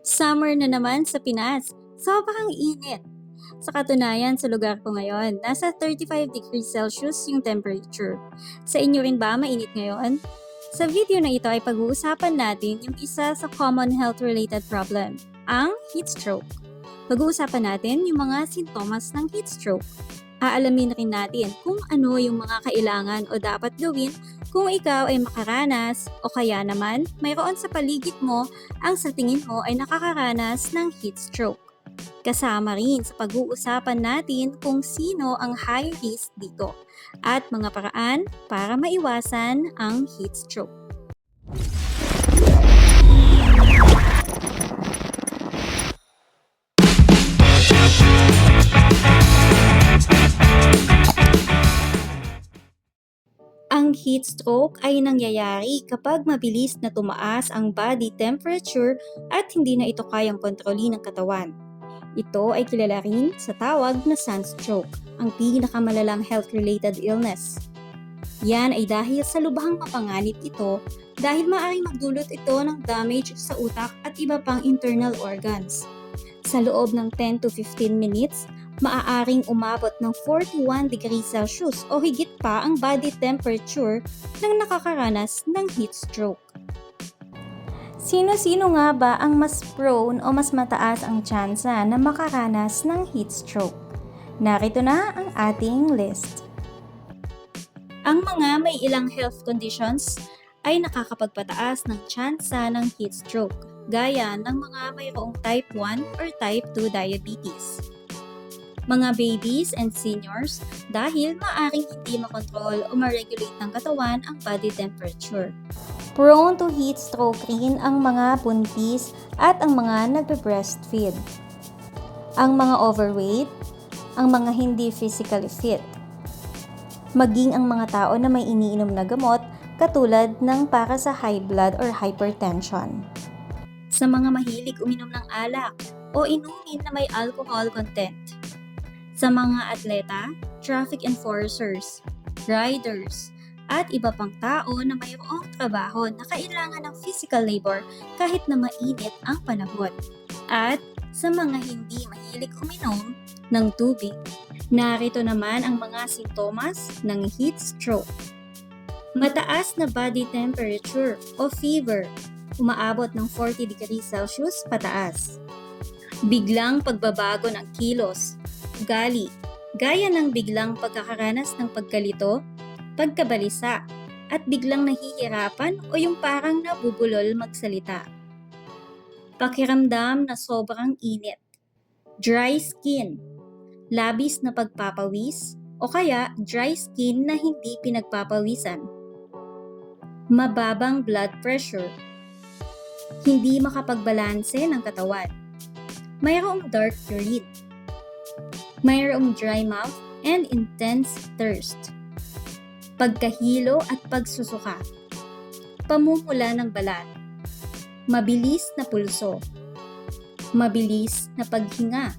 Summer na naman sa Pinas. Sobrang init. Sa katunayan, sa lugar ko ngayon, nasa 35 degrees Celsius yung temperature. Sa inyo rin ba mainit ngayon? Sa video na ito ay pag-uusapan natin yung isa sa common health-related problem, ang heat stroke. Pag-uusapan natin yung mga sintomas ng heat stroke. Aalamin rin natin kung ano yung mga kailangan o dapat gawin kung ikaw ay makaranas o kaya naman mayroon sa paligid mo ang sa tingin mo ay nakakaranas ng heat stroke. Kasama rin sa pag-uusapan natin kung sino ang high risk dito at mga paraan para maiwasan ang heat stroke. Heat stroke ay nangyayari kapag mabilis na tumaas ang body temperature at hindi na ito kayang kontrolin ng katawan. Ito ay kilala rin sa tawag na sunstroke, ang pinakamalalang health-related illness. Yan ay dahil sa lubhang mapanganib ito dahil maaaring magdulot ito ng damage sa utak at iba pang internal organs. Sa loob ng 10 to 15 minutes, maaaring umabot ng 41 degrees Celsius o higit pa ang body temperature ng nakakaranas ng heat stroke. Sino-sino nga ba ang mas prone o mas mataas ang tsansa na makaranas ng heat stroke? Narito na ang ating list. Ang mga may ilang health conditions ay nakakapagpataas ng tsansa ng heat stroke, gaya ng mga mayroong type 1 or type 2 diabetes. Mga babies and seniors dahil maaring hindi makontrol o ma-regulate ng katawan ang body temperature. Prone to heat stroke rin ang mga buntis at ang mga nagbe-breastfeed. Ang mga overweight, ang mga hindi physically fit, maging ang mga tao na may iniinom na gamot katulad ng para sa high blood or hypertension. Sa mga mahilig uminom ng alak o inumin na may alcohol content. Sa mga atleta, traffic enforcers, riders, at iba pang tao na mayroong trabaho na kailangan ng physical labor kahit na mainit ang panahon. At sa mga hindi mahilig uminom ng tubig, narito naman ang mga sintomas ng heat stroke. Mataas na body temperature o fever, umaabot ng 40 degrees Celsius pataas. Biglang pagbabago ng kilos, ugali, gaya ng biglang pagkakaranas ng pagkalito, pagkabalisa, at biglang nahihirapan o yung parang nabubulol magsalita. Pakiramdam na sobrang init. Dry skin. Labis na pagpapawis o kaya dry skin na hindi pinagpapawisan. Mababang blood pressure. Hindi makapagbalanse ng katawan. Mayroong dark urine. Mayroong dry mouth and intense thirst. Pagkahilo at pagsusuka, pamumula ng balat, mabilis na pulso, mabilis na paghinga,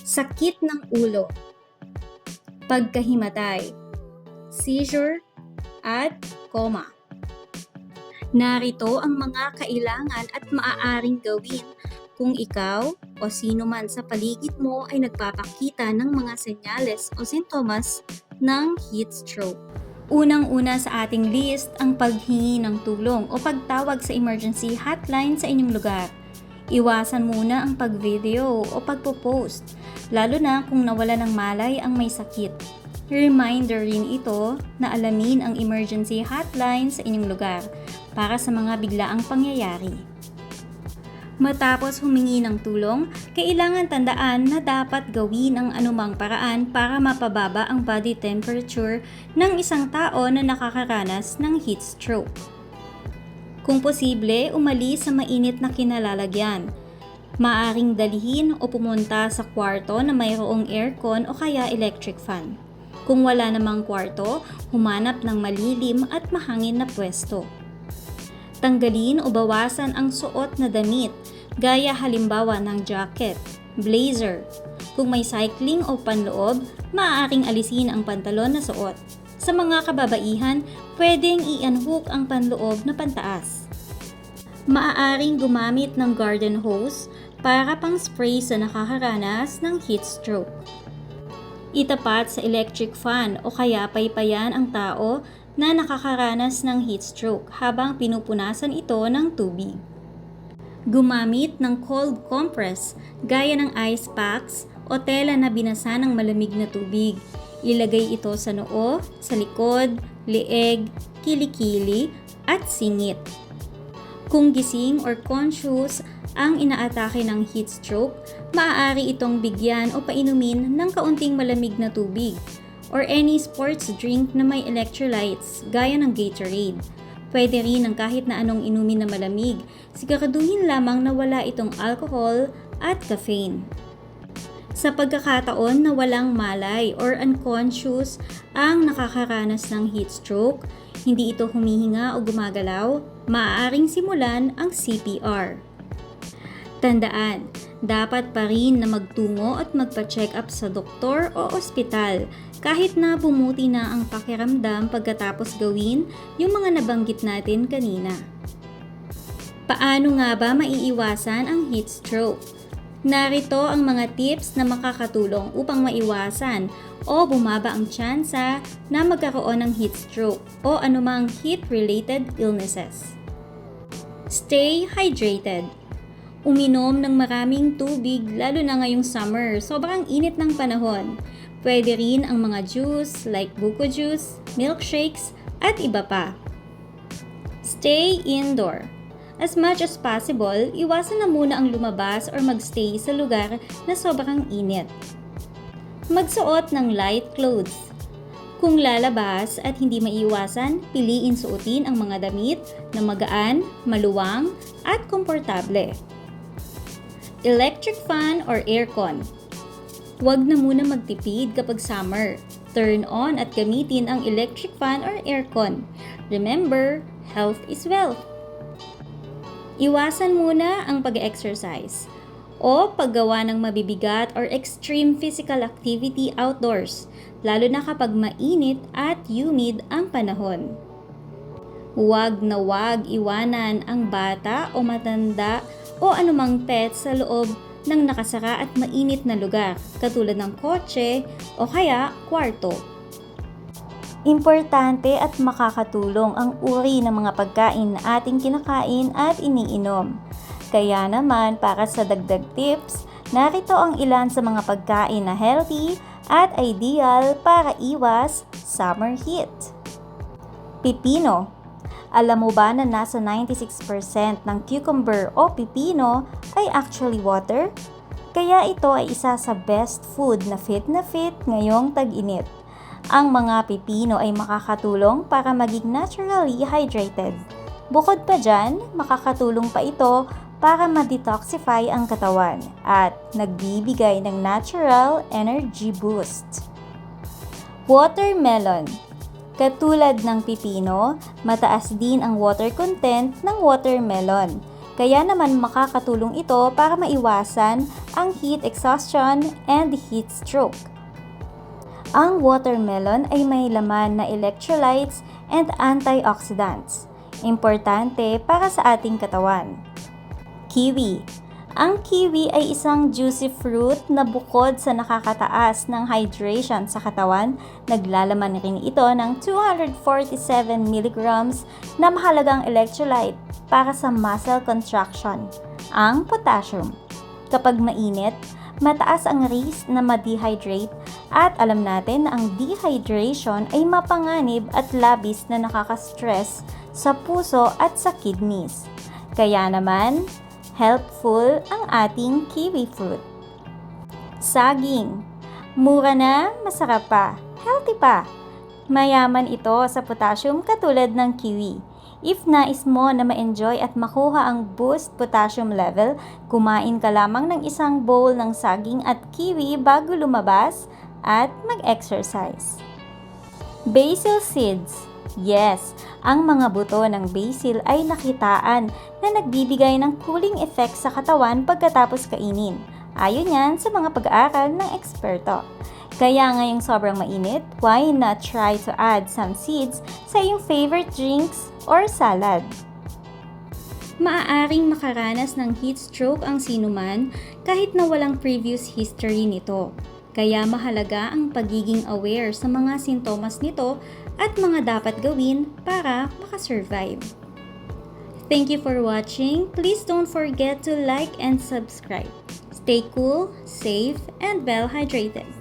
sakit ng ulo, pagkahimatay, seizure, at coma. Narito ang mga kailangan at maaaring gawin kung ikaw o sino man sa paligid mo ay nagpapakita ng mga senyales o sintomas ng heat stroke. Unang-una sa ating list ang paghingi ng tulong o pagtawag sa emergency hotline sa inyong lugar. Iwasan muna ang pag-video o pagpo-post, lalo na kung nawala ng malay ang may sakit. Reminder rin ito na alamin ang emergency hotline sa inyong lugar para sa mga biglaang pangyayari. Matapos humingi ng tulong, kailangan tandaan na dapat gawin ang anumang paraan para mapababa ang body temperature ng isang tao na nakakaranas ng heat stroke. Kung posible, umalis sa mainit na kinalalagyan. Maaring dalhin o pumunta sa kwarto na mayroong aircon o kaya electric fan. Kung wala namang kwarto, humanap ng malilim at mahangin na pwesto. Tanggalin o bawasan ang suot na damit, gaya halimbawa ng jacket, blazer. Kung may cycling o panloob, maaaring alisin ang pantalon na suot. Sa mga kababaihan, pwedeng i-unhook ang panloob na pantaas. maaaring gumamit ng garden hose para pang spray sa nakakaranas ng heat stroke. Itapat sa electric fan o kaya paypayan ang tao na nakakaranas ng heat stroke habang pinupunasan ito ng tubig. Gumamit ng cold compress gaya ng ice packs o tela na binasa ng malamig na tubig. Ilagay ito sa noo, sa likod, leeg, kilikili at singit. Kung gising or conscious ang inaatake ng heat stroke, maaari itong bigyan o painumin ng kaunting malamig na tubig or any sports drink na may electrolytes gaya ng Gatorade. Pwede rin ang kahit na anong inumin na malamig, siguraduhin lamang na wala itong alcohol at caffeine. Sa pagkakataon na walang malay or unconscious ang nakakaranas ng heat stroke, hindi ito humihinga o gumagalaw, maaaring simulan ang CPR. Tandaan, dapat pa rin na magtungo at magpa-check up sa doktor o ospital kahit na bumuti na ang pakiramdam pagkatapos gawin yung mga nabanggit natin kanina. Paano nga ba maiiwasan ang heat stroke? Narito ang mga tips na makakatulong upang maiwasan o bumaba ang tsansa na magkaroon ng heat stroke o anumang heat-related illnesses. Stay hydrated. Uminom ng maraming tubig lalo na ngayong summer, sobrang init ng panahon. Pwede rin ang mga juice like buko juice, milkshakes, at iba pa. Stay indoor. As much as possible, iwasan na muna ang lumabas or magstay sa lugar na sobrang init. Magsuot ng light clothes. Kung lalabas at hindi maiiwasan, piliin suotin ang mga damit na magaan, maluwang, at komportable. Electric fan or aircon. Huwag na muna magtipid kapag summer. Turn on at gamitin ang electric fan or aircon. Remember, health is wealth. Iwasan muna ang pag-exercise o paggawa ng mabibigat or extreme physical activity outdoors, lalo na kapag mainit at humid ang panahon. Huwag na huwag iwanan ang bata o matanda o anumang pet sa loob ng nakasara at mainit na lugar, katulad ng kotse o kaya kwarto. Importante at makakatulong ang uri ng mga pagkain na ating kinakain at iniinom. Kaya naman para sa dagdag tips, narito ang ilan sa mga pagkain na healthy at ideal para iwas summer heat. Pipino. Alam mo ba na nasa 96% ng cucumber o pipino ay actually water? Kaya ito ay isa sa best food na fit na fit ngayong tag-init. Ang mga pipino ay makakatulong para maging naturally hydrated. Bukod pa dyan, makakatulong pa ito para ma-detoxify ang katawan at nagbibigay ng natural energy boost. Watermelon Katulad ng pipino, mataas din ang water content ng watermelon. Kaya naman makakatulong ito para maiwasan ang heat exhaustion and heat stroke. Ang watermelon ay may laman na electrolytes and antioxidants. Importante para sa ating katawan. Kiwi. Ang kiwi ay isang juicy fruit na bukod sa nakakataas ng hydration sa katawan, naglalaman rin ito ng 247 mg na mahalagang electrolyte para sa muscle contraction, ang potassium. Kapag mainit, mataas ang risk na ma-dehydrate at alam natin na ang dehydration ay mapanganib at labis na nakaka-stress sa puso at sa kidneys. Kaya naman, helpful ang ating kiwi fruit. Saging. Mura na, masarap pa, healthy pa. Mayaman ito sa potassium katulad ng kiwi. If nais mo na ma-enjoy at makuha ang boost potassium level, kumain ka lamang ng isang bowl ng saging at kiwi bago lumabas at mag-exercise. Basil seeds. Yes, ang mga buto ng basil ay nakitaan na nagbibigay ng cooling effect sa katawan pagkatapos kainin. Ayon yan sa mga pag-aaral ng eksperto. Kaya ngayong sobrang mainit, why not try to add some seeds sa iyong favorite drinks or salad? Maaaring makaranas ng heat stroke ang sinuman kahit na walang previous history nito. Kaya mahalaga ang pagiging aware sa mga sintomas nito at mga dapat gawin para makasurvive. Thank you for watching. Please don't forget to like and subscribe. Stay cool, safe, and well hydrated.